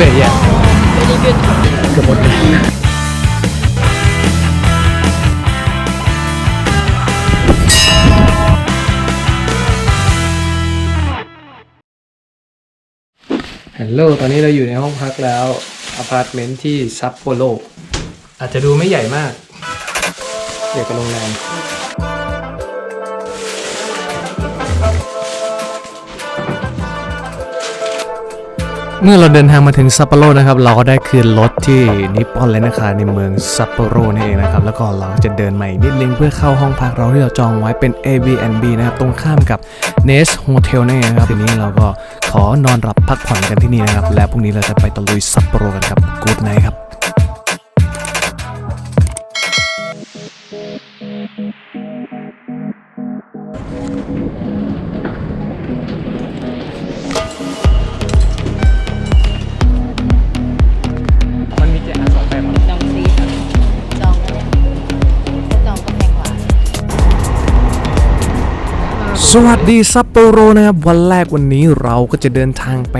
very yet very good เกือบหมดเลยฮัลโหลตอนนี้เราอยู่ในห้องพักแล้วอพาร์ตเมนต์ที่ซัปโปโรอาจจะดูไม่ใหญ่มากเกี่ยวกับโรงแรม เมื่อเราเดินทางมาถึงซัปโปโรนะครับ เราก็ได้คืนรถที่นิปปอนและนะคะในเมืองซัปโปโรนี่เองนะครับ แล้วก็เราจะเดินใหม่นิดนึงเพื่อเข้าห้องพักเราที่เราจองไว้เป็น Airbnb นะครับ ตรงข้ามกับ Nest Hotel นั่นเองนะครับ ทีนี้เราก็ขอนอนหลับพักผ่อนกันที่นี่นะครับ และพรุ่งนี้เราจะไปตะลุยซัปโปโรกันครับกูดไนท์ครับ สวัสดีซัปโปโรนะครับ วันแรกวันนี้เราก็จะเดินทางไป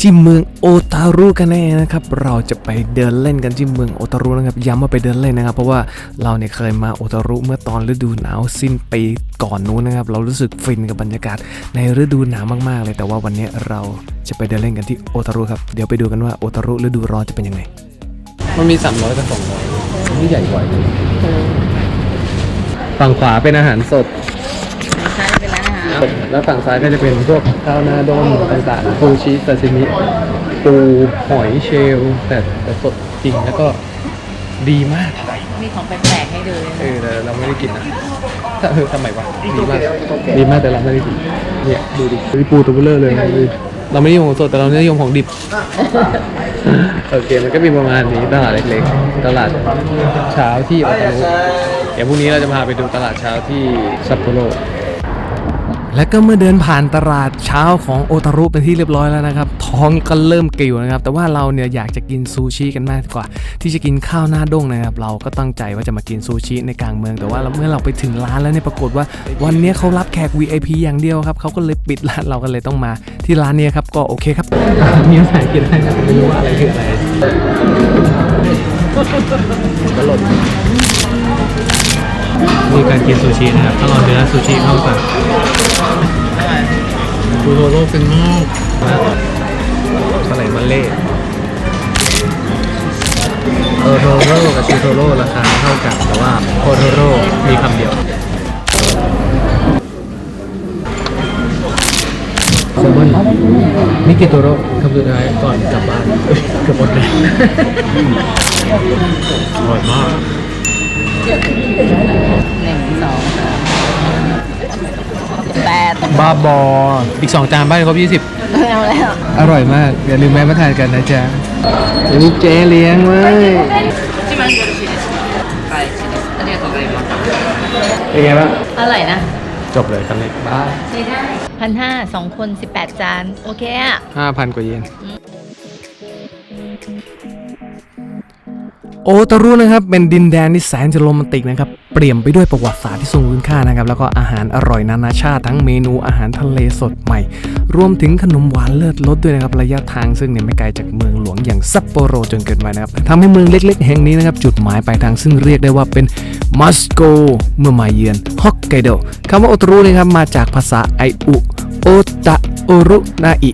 ที่เมืองโอตารุกันแน่นะครับ เราจะไปเดินเล่นกันที่เมืองโอตารุนะครับย้ำว่าไปเดินเล่นนะครับ เพราะว่าเราเนี่ยเคยมาโอตารุเมื่อตอนฤดูหนาวสิ้นปีก่อนนู้นนะครับ เรารู้สึกฟินกับบรรยากาศในฤดูหนาวมากๆเลย แต่ว่าวันนี้เราจะไปเดินเล่นกันที่โอตารุครับเดี๋ยวไปดูกันว่าโอตารุฤดูร้อนจะเป็นยังไงมันมี300กับ200นี่ใหญ่กว่าฝั่งขวาเป็นอาหารสดใช่ เป็นร้านอาหารแล้วฝั่งซ้ายก็จะเป็นพวกข้าวหน้าด้มต่างๆ ปูชีสซาซิมิ ปูหอยเชลลแต่แต่สดจริงแล้วก็ดีมาก มีของแปลกๆให้ดูเลยเออแต่เราไม่ได้กินนะถ้าเออทำไมวะดีมาก ดีมากแต่เราไม่ได้กิน เนี่ยดูดิมีปูตัวเบลเลอร์เลยดูดิเราไม่นิยมของสดแต่เรานิยมของดิบ โอเคมันก็มีประมาณนี้ตลาดเล็กๆ ตลาดเช้าที่โอตารุเดี๋ยวพรุ่งนี้เราจะพาไปดูตลาดเช้าที่ซัปโปโร และก็เมื่อเดินผ่านตลาดเช้าของโอตารุเป็นที่เรียบร้อยแล้วนะครับท้องก็เริ่มกิ่วนะครับแต่ว่าเราเนี่ยอยากจะกินซูชิกันมากกว่า ที่จะกินข้าวหน้าด้งนะครับเราก็ตั้งใจว่าจะมากินซูชิในกลางเมือง แต่ว่าเมื่อเราไปถึงร้านแล้วเนี่ยปรากฏว่า วันนี้เขารับแขก VIP อย่างเดียวครับเขาก็เลยปิดร้านเราก็เลยต้องมาที่ร้านนี้ครับก็โอเคครับมีภาษาอังกฤษให้นะไม่รู้ว่าอะไรคืออะไรก็หล่น นี่การกินซูชินะครับถ้าเราเนื้อซูชิเข้าปากชูโทโร่เป็นมากปลาไหลมันเล่โอโทโร่กับชูโทโร่ราคาเท่ากันแต่ว่าโอโทโร่มีคำเดียวแซลมอนมิกิโตโร่คำสุดท้ายก่อนกลับบ้านเกือบหมดเลยอร่อยมาก หนึ่งสองสามแปดบ้าบอ อีกสองจานบ้านครบยี่สิบไม่เอาแล้วอร่อยมาก อย่าลืมแวะมาทานกันนะจ๊ะเดี๋ยวมีเจ๊เลี้ยงเว้ยเป็นไงบ้างเท่าไหร่นะจบเลยครั้งนี้บ้ายใช้ได้พันห้าสองคนสิบแปดจาน โอเคอะห้าพันกว่าเยน โอตารุนะครับเป็นดินแดนที่แสนจะโรแมนติกนะครับเปลี่ยมไปด้วยประวัติศาสตร์ที่ทรงคุณค่านะครับแล้วก็อาหารอร่อยนานาชาติทั้งเมนูอาหารทะเลสดใหม่ รวมถึงขนมหวานเลิศรสด้วยนะครับระยะทางซึ่งเนี่ยไม่ไกลจากเมืองหลวงอย่างซัปโปโรจนเกินไปนะครับทำให้เมืองเล็ก ๆ แห่งนี้นะครับจุดหมายปลายทางซึ่งเรียกได้ว่าเป็นมัสโกเมื่อมาเยือนฮอกไกโดคำว่าโอตารุนะครับมาจากภาษาไออุโอตะโอรุนาอิ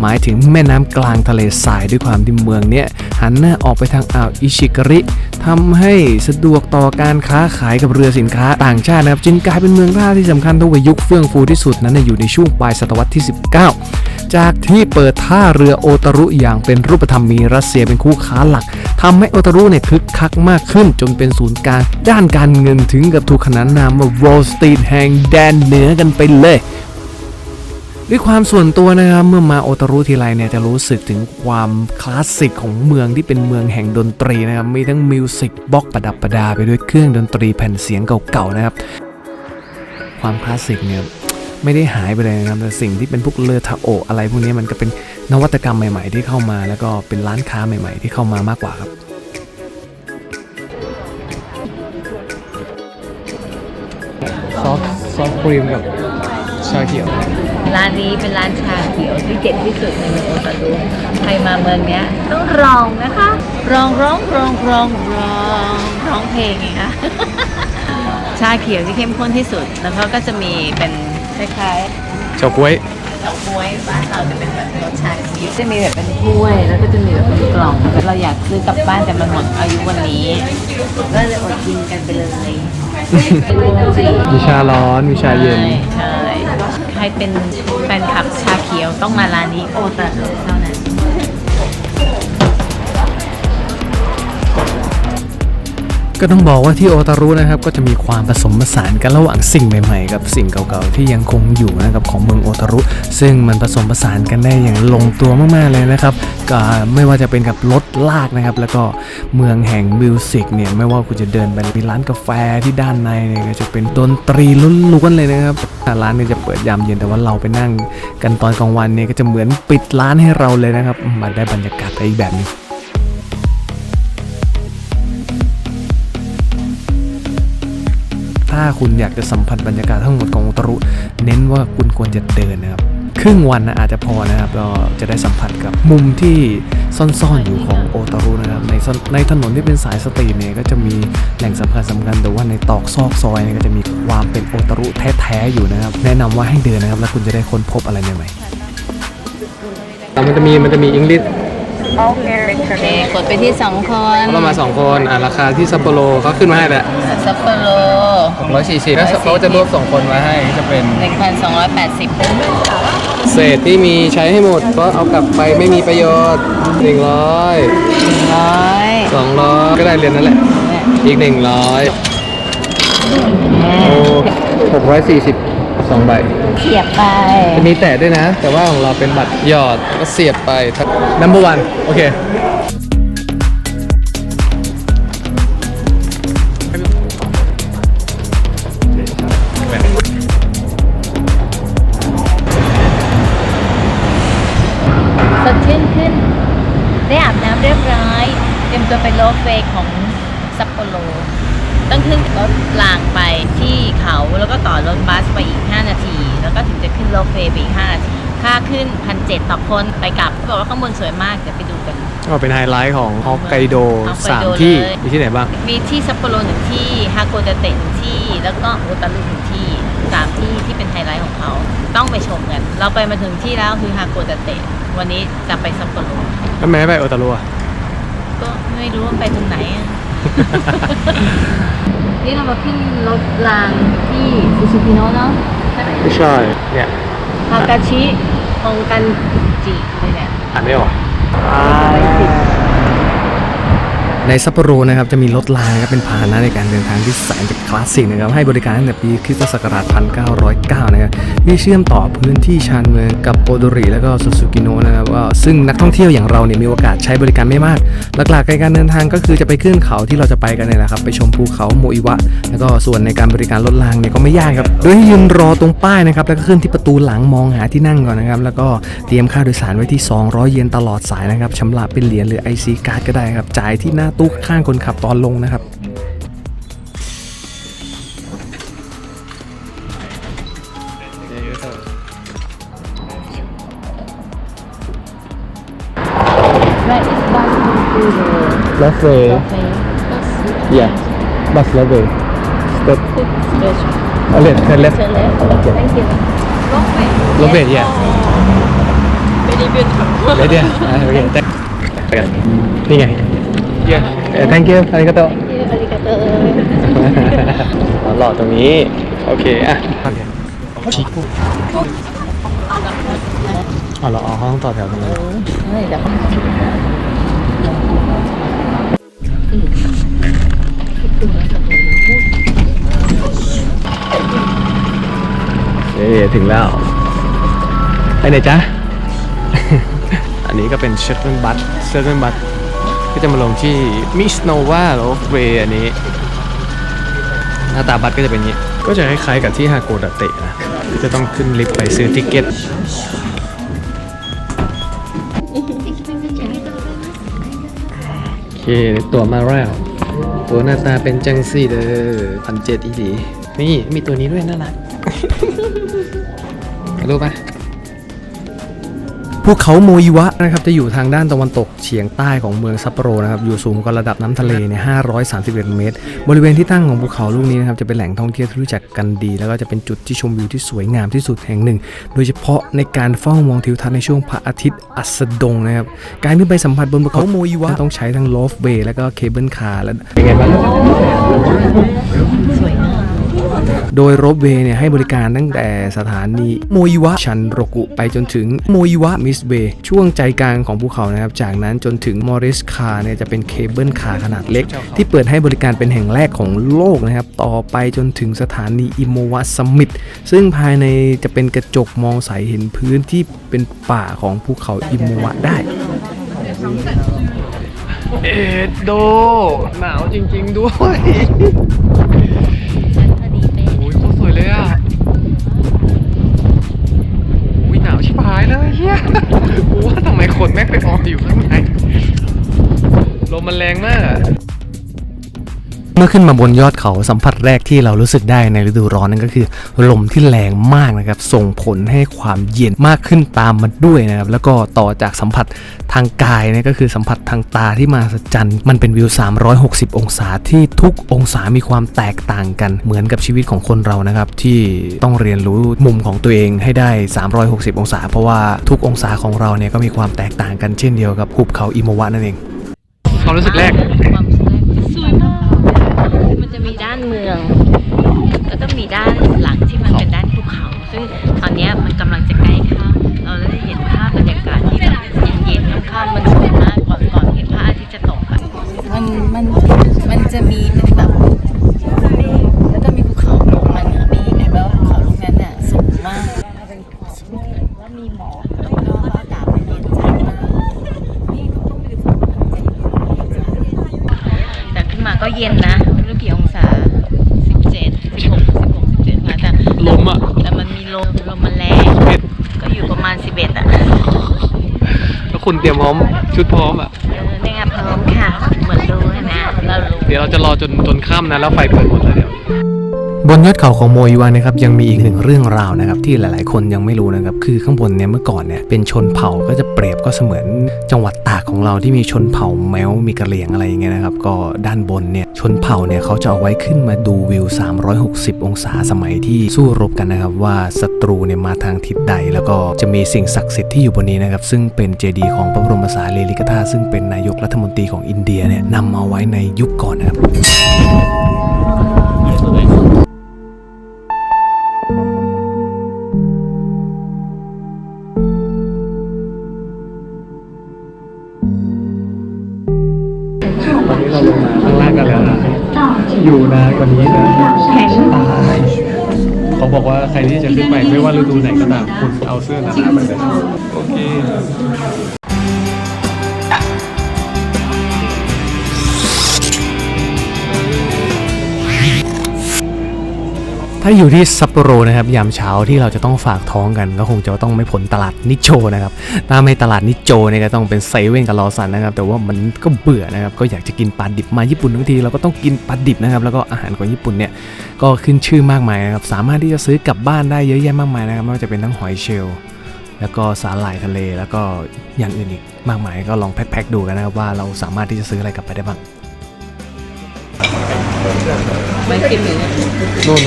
หมายถึงแม่น้ำกลางทะเลทรายด้วยความที่เมืองเนี้ยหันหน้าออกไปทางอ่าวอิชิกริทำให้สะดวกต่อการค้าขายกับเรือสินค้าต่างชาตินะครับจึงกลายเป็นเมืองท่าที่สำคัญตั้งแต่ยุคเฟื่องฟูที่สุดนั้นอยู่ในช่วงปลายศตวรรษที่ 19 จากที่เปิดท่าเรือโอตารุอย่างเป็นรูปธรรมมีรัสเซียเป็นคู่ค้าหลักทำให้โอตารุเนี่ยคึกคักมากขึ้น จนเป็นศูนย์กลางด้านการเงินถึงกับถูกขนานนามว่า Wall Street แห่งแดนเหนือกันไปเลย ด้วยความส่วนตัวนะครับเมื่อมาโอตารุทีไรเนี่ยจะรู้สึกถึงความคลาสสิกของเมืองที่เป็นเมืองแห่งดนตรีนะครับมีทั้งมิวสิกบล็อกประดับประดาไปด้วยเครื่องดนตรีแผ่นเสียงเก่าๆนะครับ ความคลาสสิกเนี่ยไม่ได้หายไปเลยนะครับแต่สิ่งที่เป็นพวกเลอทาโออะไรพวกนี้มันก็เป็นนวัตกรรมใหม่ ๆ ที่เข้ามา แล้วก็เป็นร้านค้าใหม่ ๆ ที่เข้ามามากกว่าครับซอฟซอฟครีมกับชาเขียว ร้านนี้เป็นร้านชาเขียวที่เด็ดที่สุดในเมืองโอตารุใครมาเมืองเนี้ยต้องรองนะคะร้องร้องร้องร้องร้องร้องเพลงไงคะชาเขียวที่เข้มข้นที่สุด แล้วเขาก็จะมีเป็นคล้ายเฉาก๊วยๆดอกกล้วยบ้านเราจะเป็นแบบรสชาเขียวจะมีแบบเป็นถ้วย แล้วก็จะมีแบบเป็นกล่องเราอยากซื้อกลับบ้านแต่มันหมดอายุวันนี้ ก็เลยอดกินกันไปเลยเป็นวงสีมีชาร้อนมีชาเย็น ใช่ ใครเป็นแฟนคลับชาเขียวต้องมาร้านนี้โอตารุเท่านั้น ก็ต้องบอกว่าที่โอตารุนะครับก็จะมีความผสมผสานกันระหว่างสิ่งใหม่ๆ กับสิ่งเก่าๆ ที่ยังคงอยู่นะครับของเมืองโอตารุ ซึ่งมันผสมผสานกันได้อย่างลงตัวมากๆเลยนะครับก็ไม่ว่าจะเป็นกับรถลากนะครับแล้วก็เมืองแห่งมิวสิกเนี่ยไม่ว่าคุณจะเดินไปมีร้านกาแฟที่ด้านในเนี่ยจะเป็นดนตรีล้วนๆเลยนะครับร้านเนี่ยจะเปิดยามเย็นแต่ว่าเราไปนั่งกันตอนกลางวันเนี่ยก็จะเหมือนปิดร้านให้เราเลยนะครับมาได้บรรยากาศไปอีกแบบนึง ถ้าคุณอยากจะสัมผัสบรรยากาศทั้งหมดของโอตารุ เน้นว่าคุณควรจะเดินนะครับครึ่งวันนะอาจจะพอนะครับเราจะได้สัมผัสกับมุมที่ซ่อนๆอยู่ของโอตารุนะครับในในถนนที่เป็นสายสตรีเนี่ยก็จะมีแหล่งสำคัญสำคัญแต่ว่าในตอกซอกซอยเนี่ยก็จะมีความเป็นโอตารุแท้ๆอยู่นะครับแนะนำว่าให้เดินนะครับแล้วคุณจะได้ค้นพบอะไรใหม่ๆมันจะมีมันจะมีอังกฤษ กดไปที่สองคนเรามาสองคนอะราคาที่ซัปโปโรเขาขึ้นมาให้แล้วซัปโปโรร้อยสี่สิบแล้วเขาจะรวบสองคนมาให้จะเป็นหนึ่งพันสองร้อยแปดสิบเศษที่มีใช้ให้หมดเพราะเอากลับไปไม่มีประโยชน์หนึ่งร้อยร้อยสองร้อยก็ได้เรียนนั่นแหละ อีกหนึ่งร้อยโอ้หกร้อย สี่สิบสองใบเขียบไปจะมีแตะด้วยนะ แต่ว่าของเราเป็นบัตรหยอดแล้วก็เสียบไปทัก number one โอเค สดชื่นขึ้น ได้อาบน้ำเรียบร้อยเตรียมตัวไปโลเฟย์ของซัปโปโรต้องขึ้นรถรางไปที่เขา แล้วก็ต่อรถบัสไปอีก 5 นาที แล้วก็ถึงจะขึ้นโลเฟย์ไปอีก 5 นาที ค่าขึ้นพันเต่อคนไปกลับเขาบอกว่าข้างบนสวยมาก เดี๋ยวไปดูกัน ก็เป็นไฮไลท์ของฮอกไกโดฮอกไกสามโดที่เลยมีที่ไหนบ้าง มีที่ซัปโปโรหนึ่งที่ฮาโกดาเตะหนึ่งที่ แล้วก็โอตารุหนึ่งที่สามที่ที่เป็นไฮไลท์ของเขา ต้องไปชมกัน เราไปมาถึงที่แล้วคือฮาโกดาเตะ วันนี้จะไปซัปโปโรแล้วทำไมไม่ไปโอตารุอะก็ไม่รู้ว่าไปตรงไหนอะ นี่เรามาขึ้นรถรางที่ซูซูกิโนะเนาะใช่ไหมไม่ใช่ เนี่ยฮากาชิฮองกันจิเลยเนี่ยอ่านไม่ออกร้อยสิบ ในซัปโปโรนะครับจะมีรถรางนะครับเป็นพาหนะในการเดินทางที่แสนจะคลาสสิกนะครับให้บริการตั้งแต่ปีคริสตศักราช 1909 นะครับที่เชื่อมต่อพื้นที่ชานเมืองกับโอโดริแล้วก็ซูซูกิโนะนะครับว่าซึ่งนักท่องเที่ยวอย่างเราเนี่ยมีโอกาสใช้บริการไม่มากหลักๆในการเดินทางก็คือจะไปขึ้นเขาที่เราจะไปกันเนี่ยแหละครับไปชมภูเขาโมอิวะ แล้วก็ส่วนในการบริการรถรางเนี่ยก็ไม่ยากครับโดยให้ยืนรอตรงป้ายนะครับแล้วก็ขึ้นที่ประตูหลังมองหาที่นั่งก่อนนะครับแล้วก็เตรียมค่าโดยสารไว้ที่ 200 เยนตลอดสายนะครับชำระเป็นเหรียญหรือ IC การ์ดก็ได้ครับจ่ายที่หน้าตู้ข้างคนขับตอนลงนะครับ Where is bus to the แล้วเฟย์ cafe? yeah bus level step Special. เอาเลนเทเลฟ Turn left. Thank you. Wrong way. ลงเบร yeah Very beautiful. เดี๋ยวเดี๋ยวอ่าโอเคแต่นี่ไง yeah thank you อาริกาโต อาริกาโต หล่อตรงนี้ โอเค อะอ๋อเหรออ๋อเขาต้องต่อแถวตรงนั้นเฮ้ยเดี๋ยวเอ๊ถึงแล้วไปไหนจ๊ะ อันนี้ก็เป็นเชตเทิลบัสเชตเทิลบัส ก็จะมาลงที่มิสโนวาโรฟเวอันนี้ หน้าตาบัสก็จะเป็นอย่างนี้ ก็จะคล้ายๆกับที่ฮาโกดะเตะนะจะต้องขึ้นลิฟต์ไปซื้อติเก็ตโอเคตัวมาแล้ว ตัวหน้าตาเป็นจังซี่เด้อพันเจ็ดอีดีนี่มีตัวนี้ด้วยน่ารักรู้ปะ ภูเขาโมอิวะนะครับจะอยู่ทางด้านตะวันตกเฉียงใต้ของเมืองซัปโปโรนะครับอยู่สูงกว่าระดับน้ำทะเลเนี่ย531 เมตร บริเวณที่ตั้งของภูเขาลูกนี้นะครับจะเป็นแหล่งท่องเที่ยวที่รู้จักกันดี แล้วก็จะเป็นจุดที่ชมวิวที่สวยงามที่สุดแห่งหนึ่ง โดยเฉพาะในการเฝ้ามองทิวทัศน์ในช่วงพระอาทิตย์อัสดงนะครับการขึ้นไปสัมผัสบนภูเขาโมอิวะต้องใช้ทั้งลอฟเบย์แล้วก็เคเบิลคาร์แล้วเป็นไงบ้างสวยงาม โดยรถเวย์เนี่ยให้บริการตั้งแต่สถานีโมอิวะชันโรกุไปจนถึงโมอิวะมิสเบย์ช่วงใจกลางของภูเขานะครับ จากนั้นจนถึงมอริสคาร์เนี่ยจะเป็นเคเบิลคาร์ขนาดเล็ก ที่เปิดให้บริการเป็นแห่งแรกของโลกนะครับ ต่อไปจนถึงสถานีอิโมวะสมิธซึ่งภายในจะเป็นกระจกมองใสเห็นพื้นที่เป็นป่าของภูเขาอิโมวะได้เอ็ดโด หนาวจริง ๆ ด้วย เลยอะอุ้ยหนาวชิบหายเลยเฮียกูว่าทำไมคนแม่งไปออกอยู่ข้างในลมมันแรงมาก เมื่อขึ้นมาบนยอดเขาสัมผัสแรกที่เรารู้สึกได้ในฤดูร้อนนั่นก็คือ ลมที่แรงมากนะครับ ส่งผลให้ความเย็นมากขึ้นตามมาด้วยนะครับ แล้วก็ต่อจากสัมผัสทางกายนี่ก็คือสัมผัสทางตาที่มาสัจจันมันเป็นวิว 360 องศาที่ทุกองศามีความแตกต่างกัน เหมือนกับชีวิตของคนเรานะครับ ที่ต้องเรียนรู้มุมของตัวเองให้ได้ 360 องศา เพราะว่าทุกองศาของเราเนี่ยก็มีความแตกต่างกันเช่นเดียวกับหุบเขาอิโมวะนั่นเองความรู้สึกแรก ความรู้สึกแรกสวยมากมัน จะมีด้านเมือง แล้วก็มีด้านหลังที่มันเป็นด้านภูเขา ซึ่งตอนนี้มันกำลังจะใกล้ค่ำเราได้เห็นภาพบรรยากาศที่แบบเย็นๆค่ำๆมันสวยมากก่อนก่อนเห็นพระอาทิตย์จะตกอะมันมันมันจะมีเป็น คุณเตรียมพร้อมชุดพร้อมอะเออเนี่ยพร้อมค่ะ เหมือนรู้นะ เรารู้ เดี๋ยวเราจะรอจนจนค่ำนะแล้วไฟเปิดหมดเลยเดี๋ยว บนยอดเขาของโมอิวานะครับยังมีอีกหนึ่งเรื่องราวนะครับที่หลายๆ คนยังไม่รู้นะครับคือข้างบนเนี่ยเมื่อก่อนเนี่ยเป็นชนเผ่าก็จะเปรียบก็เสมือนจังหวัดตากของเราที่มีชนเผ่าแมวมีกระเหลี่ยงอะไรอย่างเงี้ยนะครับก็ด้านบนเนี่ย ชนเผ่าเนี่ยเขาจะเอาไว้ขึ้นมาดูวิว 360 องศาสมัยที่สู้รบกันนะครับ ว่าศัตรูเนี่ยมาทางทิศใด แล้วก็จะมีสิ่งศักดิ์สิทธิ์ที่อยู่บนนี้นะครับ ซึ่งเป็นเจดีย์ของพระบรมสารีริกธาตุซึ่งเป็นนายกรัฐมนตรีของอินเดียเนี่ยนำมาไว้ในยุคก่อนนะครับตอนนี้เราลงมา อยู่นานกว่านี้นะตายเขาบอกว่าใครที่จะขึ้นไปไม่ว่าฤดูไหนก็ตามคุณเอาเสื้อหนาๆไปเลยโอเค ถ้าอยู่ที่ซัปโปโรนะครับยามเช้าที่เราจะต้องฝากท้องกันก็คงจะต้องไม่ผลตลาดนิโจนะครับถ้าไม่ตลาดนิโจเนี่ยก็ต้องเป็นเซเว่นกับลอสันนะครับแต่ว่ามันก็เบื่อนะครับก็อยากจะกินปลาดิบมาญี่ปุ่นทั้งทีเราก็ต้องกินปลาดิบนะครับแล้วก็อาหารของญี่ปุ่นเนี่ยก็ขึ้นชื่อมากมายนะครับสามารถที่จะซื้อกลับบ้านได้เยอะแยะมากมายนะครับไม่ว่าจะเป็นทั้งหอยเชลล์แล้วก็สาหร่ายทะเลแล้วก็อย่างอื่นอีกมากมายก็ลองแพ็คๆดูกันนะครับว่าเราสามารถที่จะซื้ออะไรกลับไปได้บ้าง ไม่กินเลยนู่น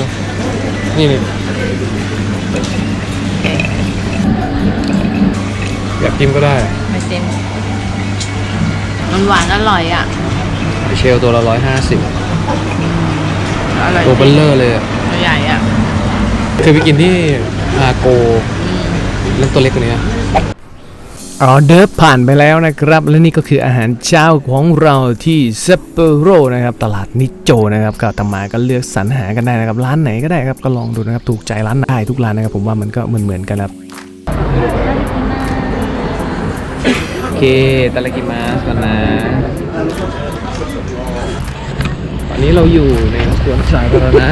นี่นี่อยากกินก็ได้ไม่เต็มมันหวานอร่อยอะเชลตัวละร้อยห้าสิบอร่อยตัวเบลเลอร์เลยอะตัวใหญ่อะเคยไปกินที่อาโกเล่นตัวเล็กกว่านี้ ออเดิร์ฟผ่านไปแล้วนะครับ และนี่ก็คืออาหารเช้าของเราที่เซัปโปโรนะครับ ตลาดนิโจนะครับก็ตมาก็เลือกสรรหากันได้นะครับ ร้านไหนก็ได้ครับก็ลองดูนะครับ ถูกใจร้านไหนได้ทุกร้านนะครับ ผมว่ามันก็เหมือนๆกันครับโอเคตาลกิมาสก่อนนะตอนนี้เราอยู่ในสวนสาธารณะ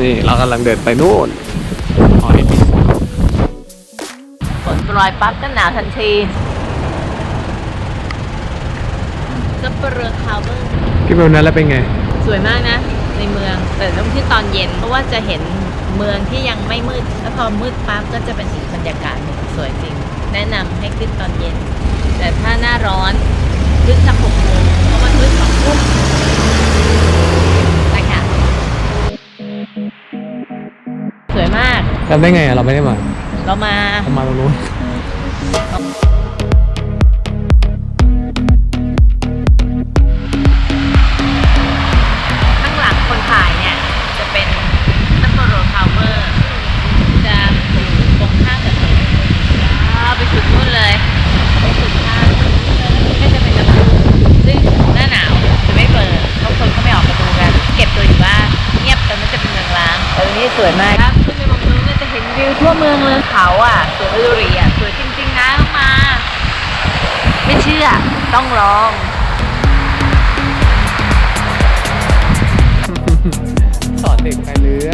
นี่เรากำลังเดินไปนู่นหอ ยฝนโปรยปั๊บก็หนาวทันทีซัปเปอร์คาวเวอร์คิดแบบนั้นแล้วเป็นไง สวยมากนะ ในเมืองแต่ต้องที่ตอนเย็น เพราะว่าจะเห็นเมืองที่ยังไม่มืด แล้วพอมืดปั๊บก็จะเป็นอีกบรรยากาศหนึ่งสวยจริง แนะนำให้ขึ้นตอนเย็น แต่ถ้าหน้าร้อนขึ้นสักหกโมงเพราะมันขึ้นสองทุ่มไปค่ะ สวยมาก จำได้ไงอะเราไม่ได้มา เรามาเรามาตรงนู้น เลยเขาอะสวยลุรีอะสวยจริงๆนะต้องมา ไม่เชื่อต้องลอง สอนเด็กไปเรือ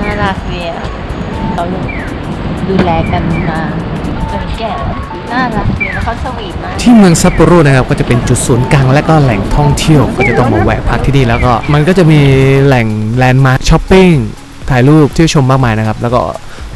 น่ารักดีอะเขาดูแลกันมาจนแก่แล้ว น่ารักดีแล้วเขาสวีทมาก ที่เมืองซัปโปโรนะครับก็จะเป็นจุดศูนย์กลางและก็แหล่งท่องเที่ยว ก็จะต้องมาแวะพักที่นี่แล้วก็ มันก็จะมีแหล่งแลนด์มาร์คช้อปปิ้งถ่ายรูปเที่ยวชมมากมายนะครับ แล้วก็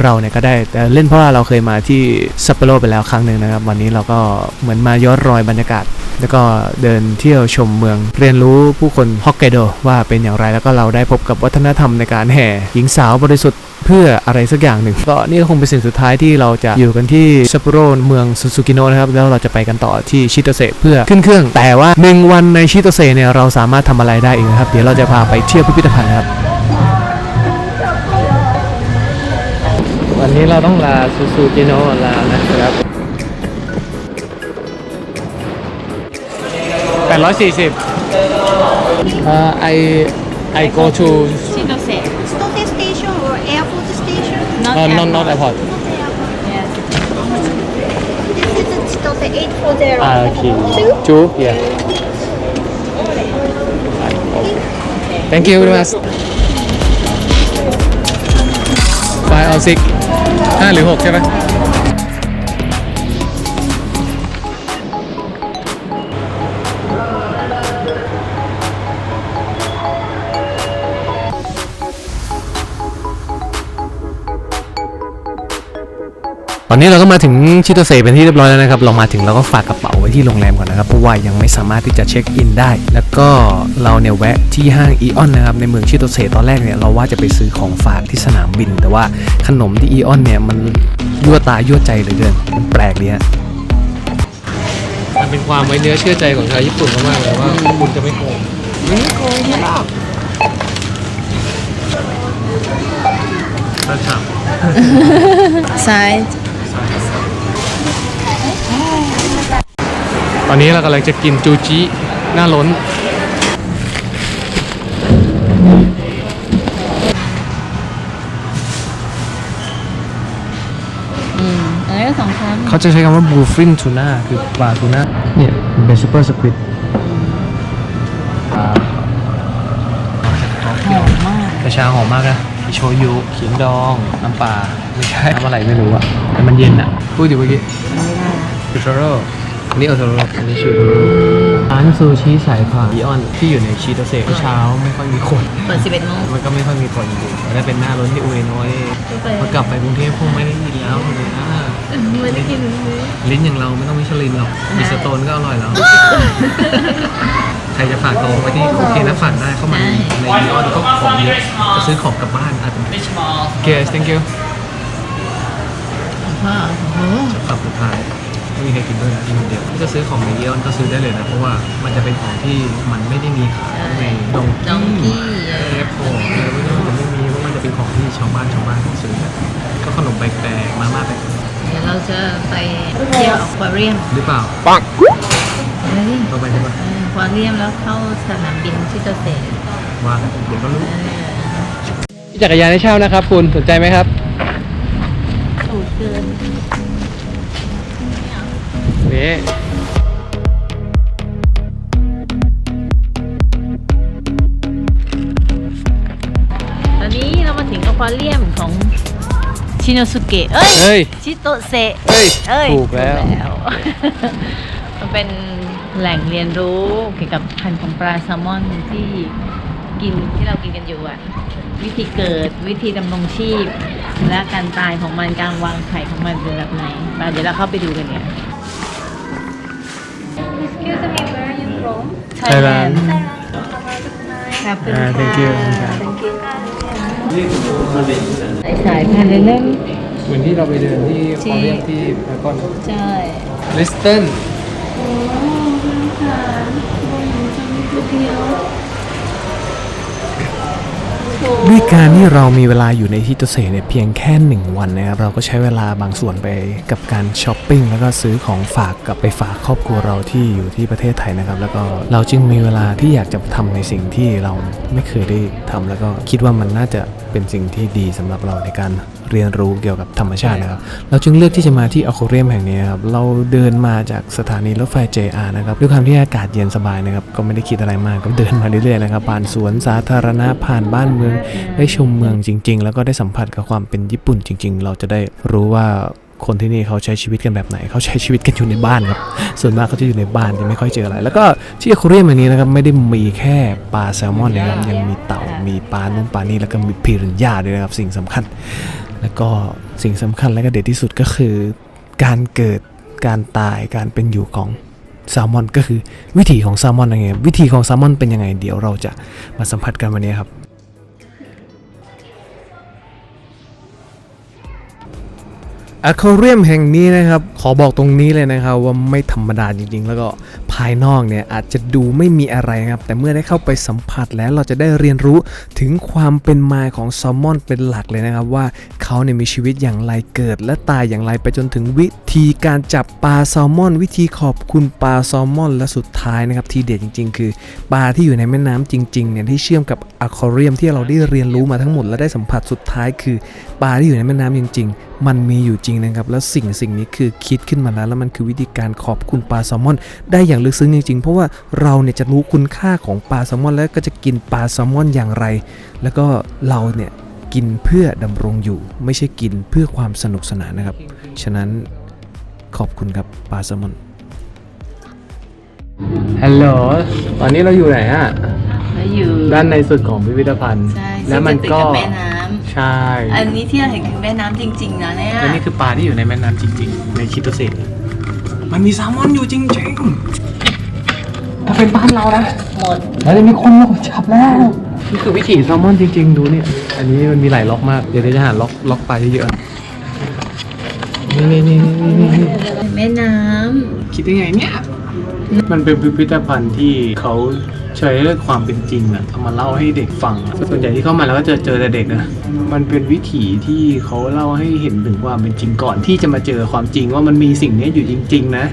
เราเนี่ยก็ได้แต่เล่นเพราะว่าเราเคยมาที่ซัปโปโรไปแล้วครั้งหนึ่งนะครับ วันนี้เราก็เหมือนมาย้อนรอยบรรยากาศ แล้วก็เดินเที่ยวชมเมือง เรียนรู้ผู้คนฮอกไกโดว่าเป็นอย่างไรแล้วก็เราได้พบกับวัฒนธรรมในการแห่หญิงสาวบริสุทธิ์ เพื่ออะไรสักอย่างหนึ่งก็นี่ก็คงเป็นสิ่งสุดท้ายที่เราจะอยู่กันที่ซัปโปโรเมืองซูซูกิโนะนะครับ แล้วเราจะไปกันต่อที่ชิโตเซเพื่อขึ้นเครื่อง แต่ว่าหนึ่งวันในชิโตเซเนี่ยเราสามารถทำอะไรได้อีกนะครับ เดี๋ยวเราจะพาไปเที่ยวพิพิธภัณฑ์นะครับ วันนี้เราต้องลาซูซูกิโนะลานะครับ840 uh, I I go to ชิโตเ not uh, not not airport Yes. This is Stoke 840. Ah, okay. Two? Two, yeah. Thank you very much. Five or six ห้าหรือหกใช่ไหม ตอนนี้เราก็มาถึงชิโตเซเป็นที่เรียบร้อยแล้วนะครับ เรามาถึงเราก็ฝากกระเป๋าไว้ที่โรงแรมก่อนนะครับ เพราะว่ายังไม่สามารถที่จะเช็คอินได้ แล้วก็เราเนี่ยแวะที่ห้างอีออนนะครับ ในเมืองชิโตเซตอนแรกเนี่ยเราว่าจะไปซื้อของฝากที่สนามบิน แต่ว่าขนมที่อีออนเนี่ยมันยั่วตายั่วใจเหลือเกิน มันแปลกดีฮะมันเป็นความไว้เนื้อเชื่อใจของชาวญี่ปุ่นมากๆเลยว่าคุณจะไม่โกงไม่โกงไม่หรอกฉ่ำ Side ตอนนี้เรากำลังจะกินจูจิหน้าล้น อืมอันนี้ก็สองครั้งเขาจะใช้คำว่าบูฟินทูน่าคือปลาทูน่าเนี่ยเป็นซูเปอร์สควิดหอมมากกระชาหอมมากนะมีโชยุขิงดอง น้ำปลา ไม่ใช่ น้ำอะไรไม่รู้อะแต่มันเย็นอะพูดอยู่เมื่อกี้มันไม่ได้ละชูโทโร่อั นนี้โอโทโร่อันนี้ชูโทโร่ร้านซูชิสายพานอีออนที่อยู่ในชิโตเซะเช้าไม่ค่อยมีคน เปิด 11โมงมันก็ไม่ค่อยมีคนจริงๆแต่ถ้าเป็นหน้าร้นที่อุเอโนะนี่พอกลับไปกรุงเทพคงไม่ได้กินแล้วเลยนะไม่ได้กินเลยลิ้นอย่างเราไม่ต้องมิชลินหรอกมีสโตนก็อร่อยแล้ว ใครจะฝากท้องไว้ที่โอเคนะฝากได้เข้ามาในในอีออนก็ของเยอะจะซื้อของกลับบ้านอาจจะโอเค thank you ว้าวโอ้โหฝากสุดท้าย ไม่มีใครกินด้วยนะกินคนเดียวถ้าจะซื้อของในอีออนก็ซื้อได้เลยนะ เพราะว่ามันจะเป็นของที่มันไม่ได้มีขายในดงดองกี้แอปโปอะไรพวกนี้มันจะไม่มีเพราะมันจะเป็นของที่ชาวบ้านชาวบ้านเขาซื้อกันก็ขนมแปลกๆมาม่าแปลกเดี๋ยวเราจะไปเที่ยวอควาเรียมๆหรือเปล่าเฮ้ยเราไปดีกว่าเอออควาเรียมแล้วเข้าสนามบินชิโตเซะว่าเดี๋ยวก็รู้เออจักรยานให้เช่านะครับ คุณสนใจไหมครับถูกเกิน นี่ตอนนี้เรามาถึงอควาเรียมของชิโนสุเกะ เอ้ย เฮ้ย ชิโตเซะเฮ้ยเอ้ยถูกแล้วถูกมันเป็นแหล่งเรียนรู้เกี่ยวกับพันธุ์ของปลาแซลมอนที่กินที่เรากินกันอยู่อะวิธีเกิดวิธีดำรงชีพ และการตายของมันการวางไข่ของมันเป็นแบบไหนมาเดี๋ยวเราเข้าไปดูกันเนี่ย Excuse me, where are you from? Thailand ครับคุณอ่าค่ะ thank you ครับ thank you สายสายพันธุ์เรื่อง เหมือนที่เราไปเดินที่ที่ คอเรียมที่พารากอนใช่ลิสตัน ด้วยการที่เรามีเวลาอยู่ในที่เกษตรเนี่ยเพียงแค่หนึ่งวันนะครับเราก็ใช้เวลาบางส่วนไปกับการช้อปปิ้งแล้วก็ซื้อของฝากกลับไปฝากครอบครัวเราที่อยู่ที่ประเทศไทยนะครับ แล้วก็เราจึงมีเวลาที่อยากจะทำในสิ่งที่เราไม่เคยได้ทำแล้วก็คิดว่ามันน่าจะเป็นสิ่งที่ดีสำหรับเราในการ เรียนรู้เกี่ยวกับธรรมชาตินะครับ เราจึงเลือกที่จะมาที่อควาเรียมแห่งนี้ครับ เราเดินมาจากสถานีรถไฟ JR นะครับ ด้วยความที่อากาศเย็นสบายนะครับ ก็ไม่ได้คิดอะไรมากก็เดินมาเรื่อยๆนะครับ ผ่านสวนสาธารณะ ผ่านบ้านเมือง ได้ชมเมืองจริง ๆ แล้วก็ได้สัมผัสกับความเป็นญี่ปุ่นจริง ๆ เราจะได้รู้ว่าคนที่นี่เขาใช้ชีวิตกันแบบไหน เขาใช้ชีวิตกันอยู่ในบ้านครับ ส่วนมากเขาจะอยู่ในบ้านจะไม่ค่อยเจออะไร แล้วก็ที่อควาเรียมแห่งนี้นะครับไม่ได้มีแค่ปลาแซลมอนนะครับยังมีเต่า มีปลานุ่มปลานี่แล้วก็มีพิรันย่าด้วยนะครับสิ่งสำคัญ แล้วก็สิ่งสำคัญและก็เด็ดที่สุดก็คือ การเกิดการตายการเป็นอยู่ของแซลมอนก็คือวิถีของแซลมอนยังไงวิถีของแซลมอนเป็นยังไง เดี๋ยวเราจะมาสัมผัสกันวันนี้ครับ อคาเรียมแห่งนี้นะครับ ขอบอกตรงนี้เลยนะครับว่าไม่ธรรมดาจริง ๆ แล้วก็ภายนอกเนี่ยอาจจะดูไม่มีอะไรครับ แต่เมื่อได้เข้าไปสัมผัสแล้วเราจะได้เรียนรู้ถึงความเป็นมาของแซลมอนเป็นหลักเลยนะครับ ว่าเขาเนี่ยมีชีวิตอย่างไรเกิด และตายอย่างไรไปจนถึงวิธีการจับปลาแซลมอน วิธีขอบคุณปลาแซลมอน และสุดท้ายนะครับที่เด็ดจริง ๆ คือปลาที่อยู่ในแม่น้ำจริงๆเนี่ยที่เชื่อมกับอคาเรียมที่เราได้เรียนรู้มาทั้งหมดและได้สัมผัสสุดท้ายคือปลาที่อยู่ในแม่น้ำจริง ๆ มันมีอยู่จริงนะครับแล้วสิ่งสิ่งนี้คือคิดขึ้นมาแล้วแล้วมันคือวิธีการขอบคุณปลาแซลมอน ได้อย่างลึกซึ้งจริงๆ เพราะว่าเราเนี่ยจะรู้คุณค่าของปลาแซลมอน แล้วก็จะกินปลาแซลมอนอย่างไร แล้วก็เราเนี่ยกินเพื่อดำรงอยู่ ไม่ใช่กินเพื่อความสนุกสนานนะครับ ฉะนั้นขอบคุณครับปลาแซลมอนฮัลโหลตอนนี้เราอยู่ไหนฮะ อยู่ ด้านในสุดของพิพิธภัณฑ์ ใช่แล้วมันซึ่งก็จะติดบแม่น้ำใช่อันนี้ที่เราเห็นคือแม่น้ำจริงๆนะเนี่ยและนี่คือปลาที่อยู่ในแม่น้ำจริงๆ ในคิโตเซนมันมีแซลมอนอยู่จริงๆถ้าเป็นบ้านเรานะหมดเราจะมีคนมาจับแล้ว นี่คือวิถีแซลมอนจริง ๆ ดูเนี่ย อันนี้มันมีหลายล็อกมาก เดี๋ยวเราจะหาล็อกล็อกปลาเยอะๆนี่นี่นี่นี่นี่แม่น้คิดได้ไงเนี่ย มันเป็นพิพิธภัณฑ์ที่เขา ใช้ความเป็นจริงอะเอามาเล่าให้เด็กฟังอะส่วนใหญ่ที่เข้ามาแล้วก็เจอเจอแต่เด็กนะ มันเป็นวิถีที่เขาเล่าให้เห็นถึงความเป็นจริงก่อนที่จะมาเจอความจริงว่ามันมีสิ่งนี้อยู่จริง ๆ นะ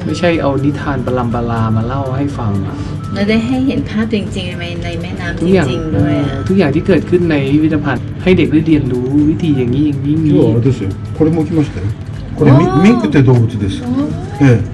ำ ไม่ใช่เอานิทานปรำปรามาเล่าให้ฟังอะ เราได้ให้เห็นภาพจริงๆในในแม่น้ำจ ทุกอย่าง ริงๆด้วยอะ ทุกอย่างที่เกิดขึ้นในพิพิธภัณฑ์ให้เด็กได้เรียนรู้วิธีอย่างนี้อย่างนี้มี 今日はあれですよ。これも来ましたよ。これミあーミンクって動物です。ええ、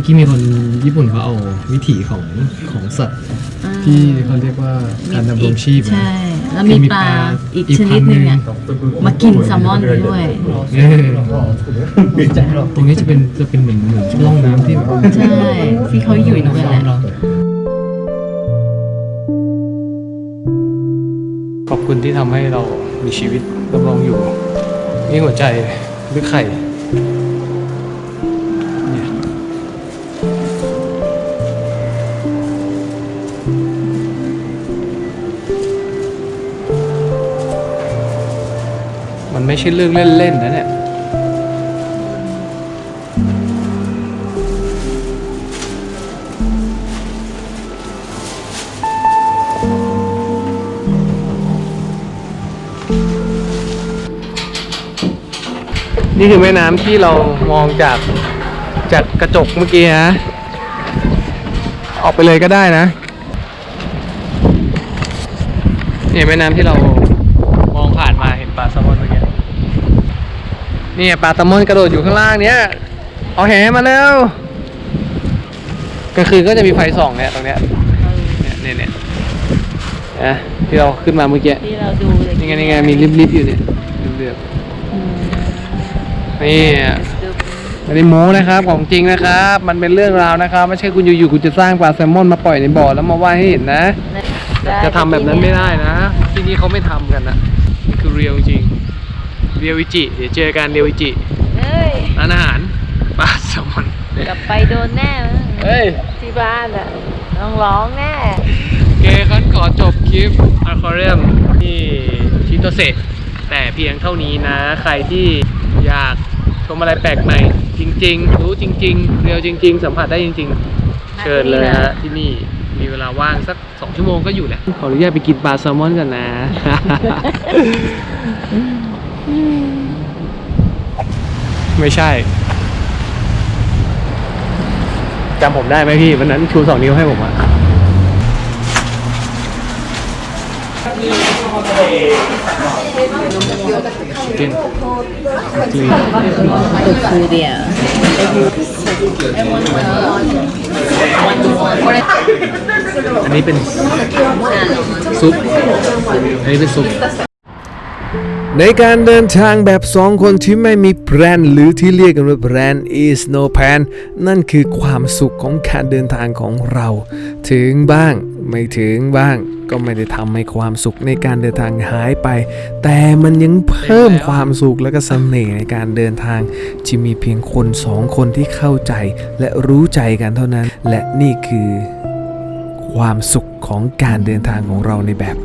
มื่อกี้มีคนญี่ปุ่นเขาเอาวิถีของของสัตว์ อ่าที่เขาเรียกว่าการดำรงชีพอะใช่ แล้วมีปลาอีกชนิดหนึ่งอะ มากินแซลมอนด้วย เออตรงนี้จะเป็นจะเป็นเหมือนเหมือนร่องน้ำที่แบบใช่ ที่เขาอยู่นั่นแหละ ขอบคุณที่ทำให้เรามีชีวิตดำรงอยู่ นี่หัวใจหรือไข่ ไม่ใช่เรื่องเล่นๆนะเนี่ยนี่คือแม่น้ำที่เรามองจากจากกระจกเมื่อกี้นะ ออกไปเลยก็ได้นะ นี่แม่น้ำที่เรามองผ่านมาเห็นปลาแซลมอนเมื่อกี้ นี่ปลาแซลมอนกระโดดอยู่ข้างล่างเนี้ยเอาแหมาแล้วกลางคืนก็จะมีไฟส่องเนี่ยตรงเนี้ยเนี่ยเนี่ยเนี่ยอะที่เราขึ้นมาเมื่อกี้ที่เราดูเลยนี่ไงนี่ไงมีริบๆอยู่เนี่ยเรียบๆนี่อะอันนี้โม้นะครับของจริงนะครับ มันเป็นเรื่องราวนะครับไม่ใช่คุณอยู่ๆคุณจะสร้างปลาแซลมอนมาปล่อยในบ่อแล้วมาว่ายให้เห็นนะ จะทำแบบนั้นไม่ได้นะ ที่นี่เขาไม่ทำกันนะนี่คือเรียวจริง เรียวอิจิ เดี๋ยวเจอกันเรียวอิจิเฮ้ย ร้านอาหารปลาแซลมอนกลับไปโดนแน่เฮ้ย ที่บ้านอะต้องร้องแน่ โอเคครับขอจบคลิปอะคาเรียมที่ชิโตเซะแต่เพียงเท่านี้นะ ใครที่อยากชมอะไรแปลกใหม่ จริง ๆ รู้จริง ๆ เรียวจริง ๆ สัมผัสได้จริง ๆ เชิญเลยฮะที่นี่มีเวลาว่างสักสองชั่วโมงก็อยู่แหละ ขออนุญาตไปกินปลาแซลมอนกันนะ ไม่ใช่จำผมได้ไหมพี่วันนั้นชูสองนิ้วให้ผมอะกินก็คือเดียวอันนี้เป็นซุป อันนี้เป็นซุป ในการเดินทางแบบสองคนที่ไม่มีแพลนหรือที่เรียกกันว่าแพลน is no plan นั่นคือความสุขของการเดินทางของเรา ถึงบ้างไม่ถึงบ้าง ก็ไม่ได้ทำให้ความสุขในการเดินทางหายไป แต่มันยังเพิ่มความสุขและก็เสน่ห์ในการเดินทางที่มีเพียงคนสองคนที่เข้าใจและรู้ใจกันเท่านั้น และนี่คือความสุขของการเดินทางของเราในแบบ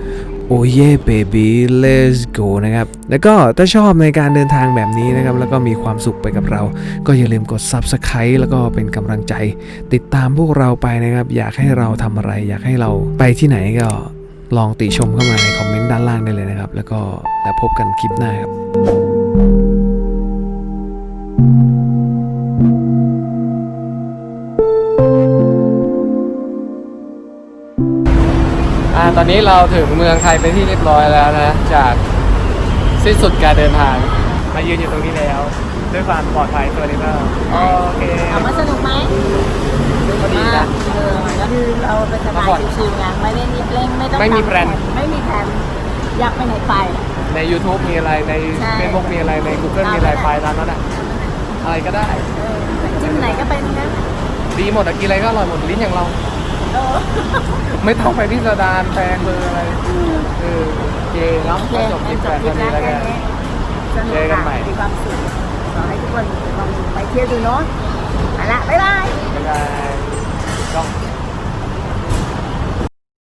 โอเย่เบบี้ let's go นะครับ แล้วก็ถ้าชอบในการเดินทางแบบนี้นะครับ แล้วก็มีความสุขไปกับเรา ก็อย่าลืมกด subscribe แล้วก็เป็นกำลังใจ ติดตามพวกเราไปนะครับ อยากให้เราทำอะไร อยากให้เราไปที่ไหนก็ลองติชมเข้ามาในคอมเมนต์ด้านล่างได้เลยนะครับ แล้วก็แล้วพบกันคลิปหน้าครับ ตอนนี้เราถึงเมืองไทยเป็นที่เรียบร้อยแล้วนะ จากสิ้นสุดการเดินทาง มายืนอยู่ตรงนี้แล้ว ด้วยความปลอดภัยสวัสดีครับโอเคเอามาสนุกไหมก็ดีนะเออก็คือเราไปสบายชิวๆไงไม่ได้รีบเร่งไม่ต้องไม่มีตาแพลนไม่มีแผนอยากไปไหนไป ใน YouTube มีอะไรในใช่ Facebook มีอะไรใน Google มีอะไรไปตามนั้นอะอะไรก็ได้เออจิ้มไหนก็ไปตรงนั้นดีหมดอะกินอะไรก็อร่อยหมดลิ้นอย่างเรา เออไม่ต้องไปพิสดารแพงเบอร์อะไรเออโอเคเนาะโอเคก็จบคลิปจแบบบคลิปนี้แล้วแล้วกักันนสนุกเจอกันใหม่ค่ะมีความสุขขอให้ทุกคนลองไปเที่ยวดูเนาะเอาละบ๊ายบายบ๊ายบายก็